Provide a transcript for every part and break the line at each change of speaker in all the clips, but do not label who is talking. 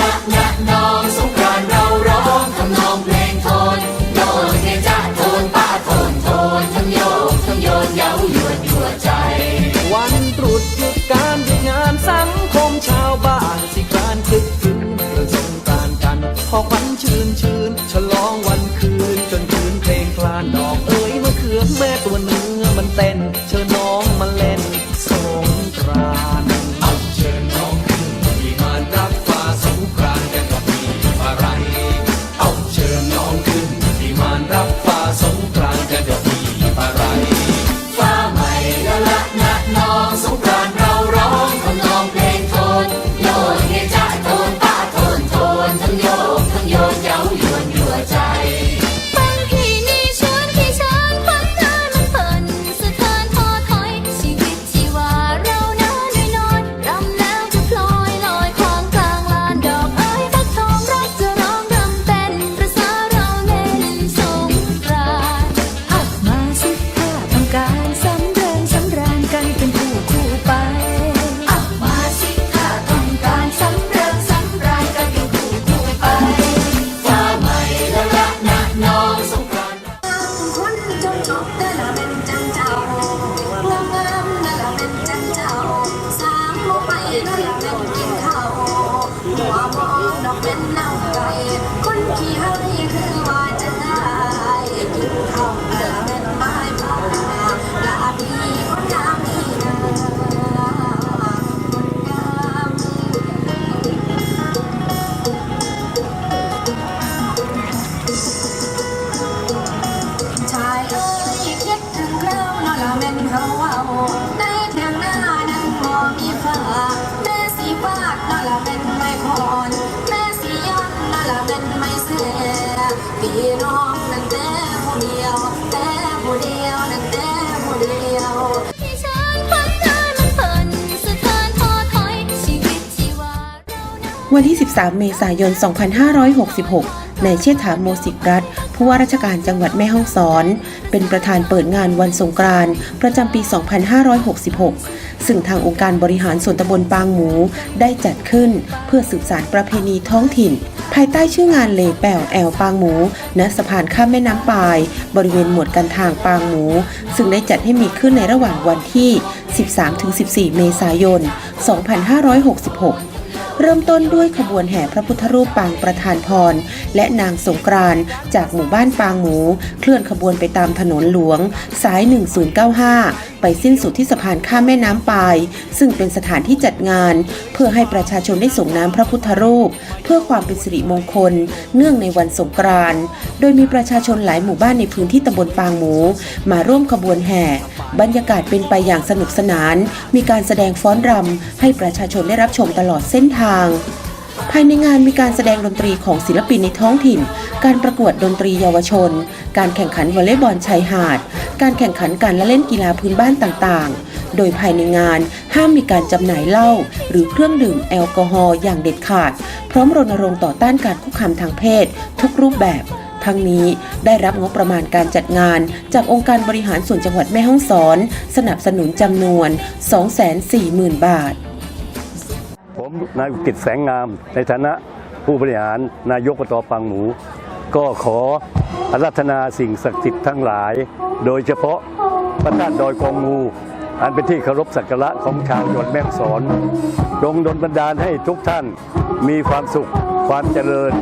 ละนะองสงกานเราร้ทำนองเพลงทนโยนเฮจ้ทนป้าทนทนทั้งโยกทั้งโยนเย้ายวนหัวใจ
วันตรุษหยุการงานสังคมชาวบ้านสิกานคึ
ก
คืนเราจงการกันพอควันชื่นชื่นฉลอง มอ น้องนั้นแต่ผู้เดียว แต่ผู้เดียวนั้นแต่ผู้เดียว
พี่ช้างพันทานมันเพิ่นสะเทือนท้อถอยชีวิตชีวาเราน้า
วันที่ 13 เมษายน 2566 นายเชษฐาโมสิกรัฐ ผู้ว่าราชการจังหวัดแม่ฮ่องสอน เป็นประธานเปิดงานวันสงกรานต์ประจำปี 2566 ซึ่งทางองค์การบริหารส่วนตำบลปางหมูได้จัดขึ้น เพื่อสืบสานประเพณีท้องถิ่น ภายใต้ชื่องานเลแป่วแอวปางหมูณสะพานข้ามแม่น้ำปาย บริเวณหมวดกันทางปางหมู ซึ่งได้จัดให้มีขึ้นในระหว่างวันที่ 13-14 เมษายน 2566 เริ่มต้นด้วยขบวนแห่พระพุทธรูปปางประธานพร และนางสงกรานจากหมู่บ้านปางหมู เคลื่อนขบวนไปตามถนนหลวง สาย 1095 ไปสิ้นสุดที่สะพานข้ามแม่น้ำปาย ซึ่งเป็นสถานที่จัดงาน เพื่อให้ประชาชนได้ส่งน้ำพระพุทธรูป เพื่อความเป็นสิริมงคล เนื่องในวันสงกรานต์โดยมีประชาชนหลายหมู่บ้านในพื้นที่ตำบลปางหมู มาร่วมขบวนแห่ บรรยากาศเป็นไปอย่างสนุกสนาน มีการแสดงฟ้อนรำให้ประชาชนได้รับชมตลอดเส้นทางภายในงานมีการแสดงดนตรีของศิลปินในท้องถิ่น การประกวดดนตรีเยาวชน การแข่งขันวอลเลย์บอลชายหาด การแข่งขันการละเล่นกีฬาพื้นบ้านต่างๆ โดยภายในงานห้ามมีการจำหน่ายเหล้าหรือเครื่องดื่มแอลกอฮอล์อย่างเด็ดขาด พร้อมรณรงค์ต่อต้านการคุกคามทางเพศ ทุกรูปแบบทั้งนี้ได้รับงบประมาณการจัดงาน จากองค์การบริหารส่วนจังหวัดแม่ฮ่องสอน สนับสนุนจำนวน 240,000 บาท
นายกิตแสงงาม ในฐานะผู้บริหารนายกอบตปังหมู ก็ขออารัธนาสิ่งศักดิ์สิทธิ์ทั้งหลาย โดยเฉพาะพระธาตุดอยกองงู อันเป็นที่เคารพสักการะของชาวจังหวัดแม่ฮ่องสอนจงดลบันดาลให้ทุกท่านมีความสุขความเจริญ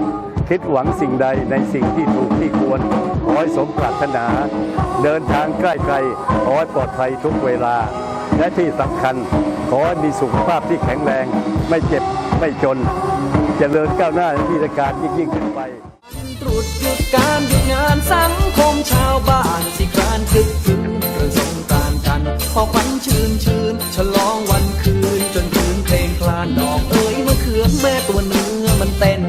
คิดหวังสิ่งใดในสิ่งที่ถูกที่ควรขอให้สมปรารถนา เดินทางใกล้ไกลขอให้ปลอดภัยทุกเวลา และที่สำคัญ ขอให้มีสุขภาพที่แข็งแรง ไม่เจ็บไม่จนเจริญก้าวหน้าในที่ราชการยิ่งขึ้นไป
ตรุษหยุดการหยุดงานสังคมชาวบ้านสิกรานต์คึกคืนเรื่องสงกานต์กันพอขวัญชื่นชื่นฉลองวันคืนจนคืนเพลงคลานดอกเอ้ยมะเขือแม่ตัวเนื้อมันเต้น